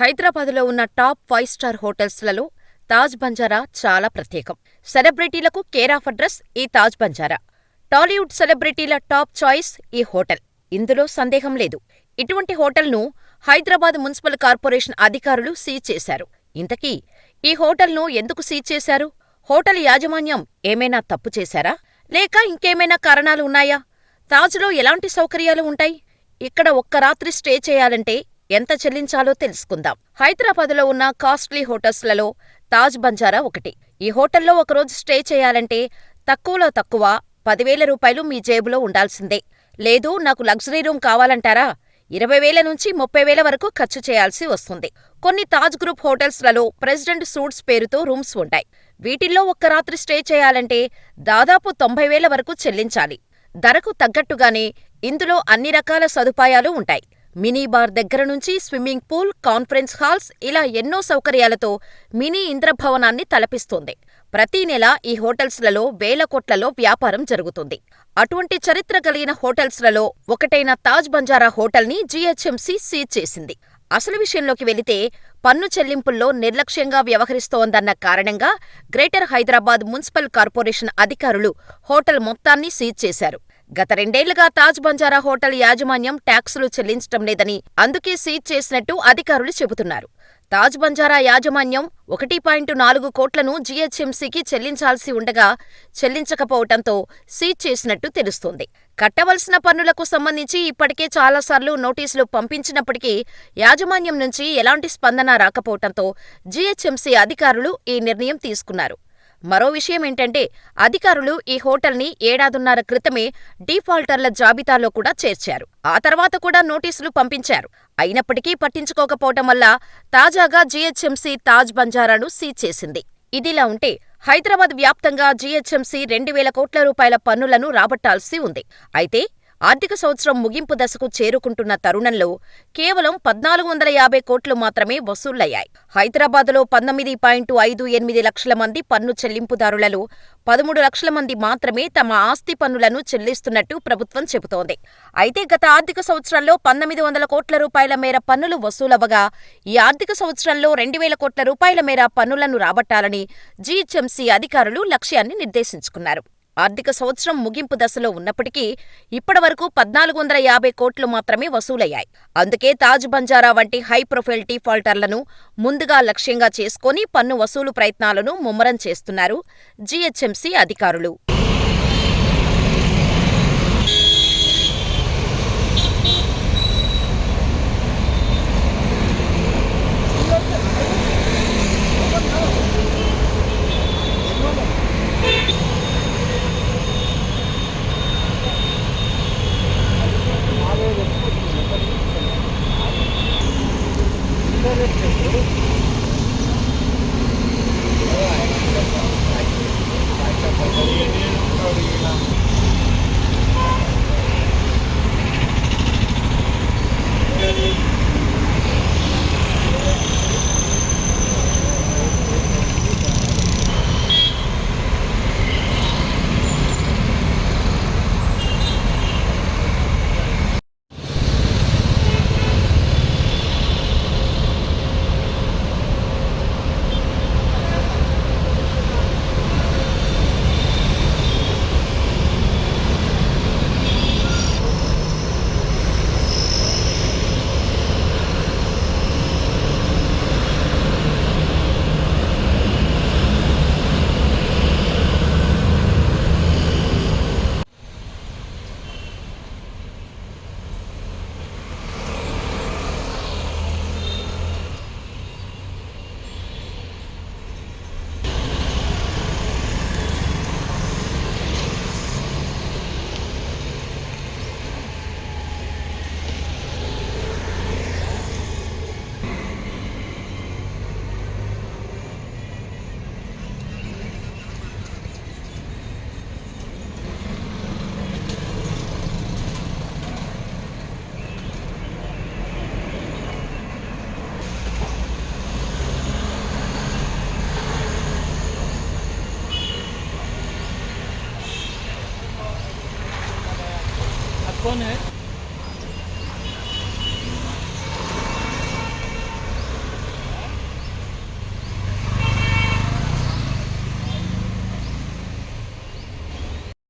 హైదరాబాదులో ఉన్న top five star హోటల్స్లలో తాజ్ బంజారా చాలా ప్రత్యేకం. సెలబ్రిటీలకు కేర్ ఆఫ్ అడ్రస్ ఈ తాజ్ బంజారా. టాలీవుడ్ సెలబ్రిటీల టాప్ చాయిస్ ఈ హోటల్. ఇందులో సందేహం లేదు. ఇటువంటి హోటల్ను హైదరాబాద్ మున్సిపల్ కార్పొరేషన్ అధికారులు సీజ్ చేశారు. ఇంతకీ ఈ హోటల్ను ఎందుకు సీజ్ చేశారు? హోటల్ యాజమాన్యం ఏమైనా తప్పు చేశారా? లేక ఇంకేమైనా కారణాలు ఉన్నాయా? తాజ్లో ఎలాంటి సౌకర్యాలు ఉంటాయి? ఇక్కడ ఒక్క రాత్రి స్టే చేయాలంటే ఎంత చెల్లించాలో తెలుసుకుందాం. హైదరాబాదులో ఉన్న కాస్ట్లీ హోటల్స్లలో తాజ్ బంజారా ఒకటి. ఈ హోటల్లో ఒకరోజు స్టే చేయాలంటే తక్కువలో తక్కువ పదివేల రూపాయలు మీ జేబులో ఉండాల్సిందే. లేదు నాకు లగ్జరీ రూమ్ కావాలంటారా? ఇరవై వేల నుంచి ముప్పై వేల వరకు ఖర్చు చేయాల్సి వస్తుంది. కొన్ని తాజ్ గ్రూప్ హోటల్స్లలో ప్రెసిడెంట్ సూట్స్ పేరుతో రూమ్స్ ఉంటాయి. వీటిల్లో ఒక్క రాత్రి స్టే చేయాలంటే దాదాపు తొంభై వేల వరకు చెల్లించాలి. ధరకు తగ్గట్టుగానే ఇందులో అన్ని రకాల సదుపాయాలు ఉంటాయి. మినీ బార్ దగ్గర నుంచి స్విమ్మింగ్ పూల్, కాన్ఫరెన్స్ హాల్స్ ఇలా ఎన్నో సౌకర్యాలతో మినీ ఇంద్రభవనాన్ని తలపిస్తోంది. ప్రతీ నెలా ఈ హోటల్స్లలో వేల కోట్లలో వ్యాపారం జరుగుతుంది. అటువంటి చరిత్ర కలిగిన హోటల్స్లలో ఒకటైన తాజ్ బంజారా హోటల్ని జీహెచ్ఎంసీ సీజ్ చేసింది. అసలు విషయంలోకి వెళితే పన్ను చెల్లింపుల్లో నిర్లక్ష్యంగా వ్యవహరిస్తోందన్న కారణంగా గ్రేటర్ హైదరాబాద్ మున్సిపల్ కార్పొరేషన్ అధికారులు హోటల్ మొత్తాన్ని సీజ్ చేశారు. గత రెండేళ్ళుగా తాజ్ బంజారా హోటల్ యాజమాన్యం ట్యాక్సులు చెల్లించటం లేదని, అందుకే సీజ్ చేసినట్టు అధికారులు చెబుతున్నారు. తాజ్ బంజారా యాజమాన్యం ఒకటి పాయింట్ నాలుగు కోట్లను జీహెచ్ఎంసీకి చెల్లించాల్సి ఉండగా చెల్లించకపోవటంతో సీజ్ చేసినట్టు తెలుస్తోంది. కట్టవలసిన పన్నులకు సంబంధించి ఇప్పటికే చాలాసార్లు నోటీసులు పంపించినప్పటికీ యాజమాన్యం నుంచి ఎలాంటి స్పందన రాకపోవటంతో జీహెచ్ఎంసీ అధికారులు ఈ నిర్ణయం తీసుకున్నారు. మరో విషయమేంటంటే అధికారులు ఈ హోటల్ని ఏడాదున్నర క్రితమే డిఫాల్టర్ల జాబితాలో కూడా చేర్చారు. ఆ తర్వాత కూడా నోటీసులు పంపించారు. అయినప్పటికీ పట్టించుకోకపోవటం వల్ల తాజాగా జీహెచ్ఎంసీ తాజ్ బంజారాను సీజ్ చేసింది. ఇదిలా ఉంటే హైదరాబాద్ వ్యాప్తంగా జీహెచ్ఎంసీ రెండు వేల కోట్ల రూపాయల పన్నులను రాబట్టాల్సి ఉంది. అయితే ఆర్థిక సంవత్సరం ముగింపు దశకు చేరుకుంటున్న తరుణంలో కేవలం పద్నాలుగు వందల యాభై కోట్లు మాత్రమే వసూళ్ళయ్యాయి. హైదరాబాదులో పంతొమ్మిది పాయింట్ ఐదు ఎనిమిది లక్షల మంది పన్ను చెల్లింపుదారులలో పదమూడు లక్షల మంది మాత్రమే తమ ఆస్తి పన్నులను చెల్లిస్తున్నట్టు ప్రభుత్వం చెబుతోంది. అయితే గత ఆర్థిక సంవత్సరంలో పంతొమ్మిది వందల కోట్ల రూపాయల మేర పన్నులు వసూలవగా ఈ ఆర్థిక సంవత్సరంలో రెండు వేల కోట్ల రూపాయల మేర పన్నులను రాబట్టాలని జీహెచ్ఎంసీ అధికారులు లక్ష్యాన్ని నిర్దేశించుకున్నారు. ఆర్థిక సంవత్సరం ముగింపు దశలో ఉన్నప్పటికీ ఇప్పటివరకు పద్నాలుగు వందల యాభై కోట్లు మాత్రమే వసూలయ్యాయి. అందుకే తాజ్ బంజారా వంటి హై ప్రొఫైల్ డీఫాల్టర్లను ముందుగా లక్ష్యంగా చేసుకొని పన్ను వసూలు ప్రయత్నాలను ముమ్మరం చేస్తున్నారు జీహెచ్ఎంసీ అధికారులు. konu